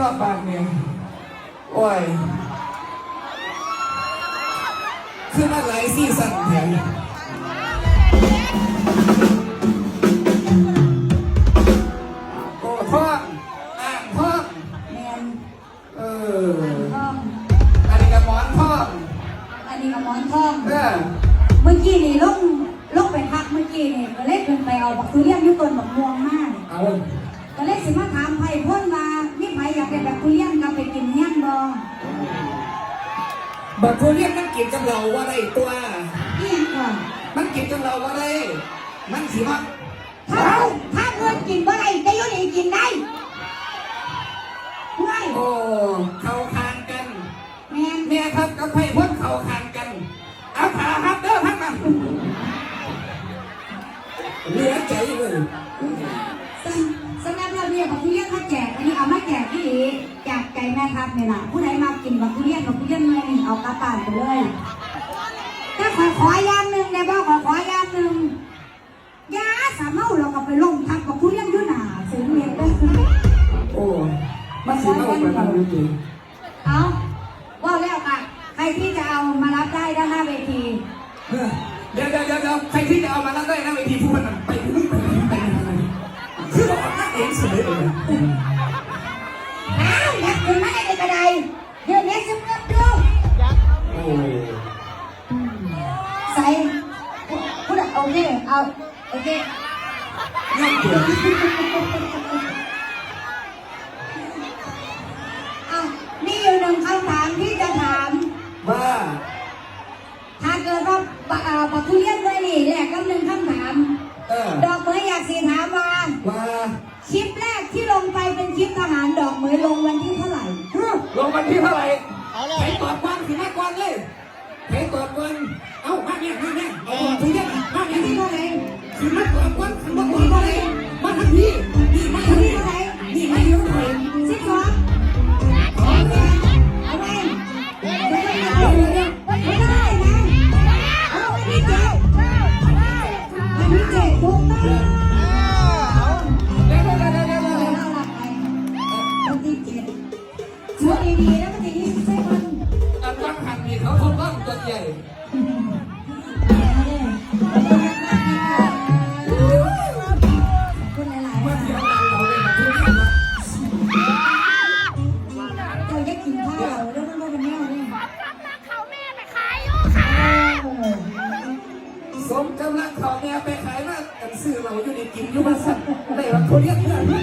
รอบปากเนี่ยโอ้ยคือมาหลายซีซั่นแถมโอ้ท่องอ่างท่องแมนเออท่องอันนี้กับหมอนท่องอันนี้กับหมอนท่องเออเมื่อกี้นี่ลงลงไปพักเมื่อกี้นี่ก็เล่นขึ้นไปเอาบักทุเรียนอยุต้นบักม่วงมากเอาก็เลยสิมาถามไผ่พ่นมามี ไผ่อยากได้บักทุเรียนกลับไปกินเงี้ยนบ่บัตรทุเรียนมันกินกับเราว่าไรตัว เงี้ยนก่อนมันกินกับเราว่าไรมันสิมักถ้าถ้าเงินกินบ่ได้แต่อยุ่นี่กินได้ไม่โอ้ เข้าทางกัน แมนแม่ครับกับไพ่พ้น ม่ครับเนี่ยล่ะผู้ใดมากินบักทุเรียนบักทุเรียนเมื่อนี่เอากลับบ้านไปเลยถ้าขอขออย่างหนึ่งได้บ่ขอขออย่างหนึ่งยาสามเมาเราก็ไปลงทับกับผู้เลี้ยงอยุ่หนาเสียงเมียนได้โอ้มันสิมาแบบนั้นจริงเอาว่าแล้วค่ะใครที่จะเอามารับได้ด้านหน้าเวทีเดี๋ยวเดี๋ยวเดี๋ยวใครที่จะเอามาแล้วได้นะเวทีาวอยากกินไหมไอ้กระไดเดี๋ยวนี้ซึมเงินดูโอ้ใส่พูดโอเคเอาโอเค ยอดเกี่ยว เอามีอยู่หนึ่งคำถามที่จะถาม ว่า ถ้าเกิดว่าปะเอ่อปักทุเรียนด้วยนี่แหละก็หนึ่งคำถาม เออ ดอกเมยอยากสีถามว่า ว่า คลิปแรกที่ลงไปเป็นคลิปทหารดอกเหมยลงวันที่เท่าไหร่ ลง วันที่เท่าไหร่ใครตอบก่อนสิมาก่อนเลยใครตอบก่อนเอ้ามาเนี่ยมาเนี่ยเอาทุเรียนมาเนี่ยวันที่เท่าไหร่สิมาก่อนก่อนสิมาก่อนก่อนเลยมาทันทีนี่มาทันทีนี่มาอยู่หน่อยสิบสองเอาไว้เอาไว้เดี๋ยวเดี๋ยวเดี๋ยวเดี๋ยวไม่ได้นะเอาวันที่เจ็ดวันที่เจ็ดถูกต้อง ดีๆแล้วมันจะยิ่งใช่คนอันวังหันนี่เขาทดลองตัวใหญ่คุณหลายๆมาว่าเที่ยวงานเราเลยนะทุเรียนนะเราจะกินข้าวแล้วมันก็เป็นแนวนี้เขาแม่ไปขายอยู่ค่ะสมกำลังเขาแนวไปขายมากันซื้อเราอยู่ในกินอยู่มาสั่นได้ว่าทุเรียนเนี่อบ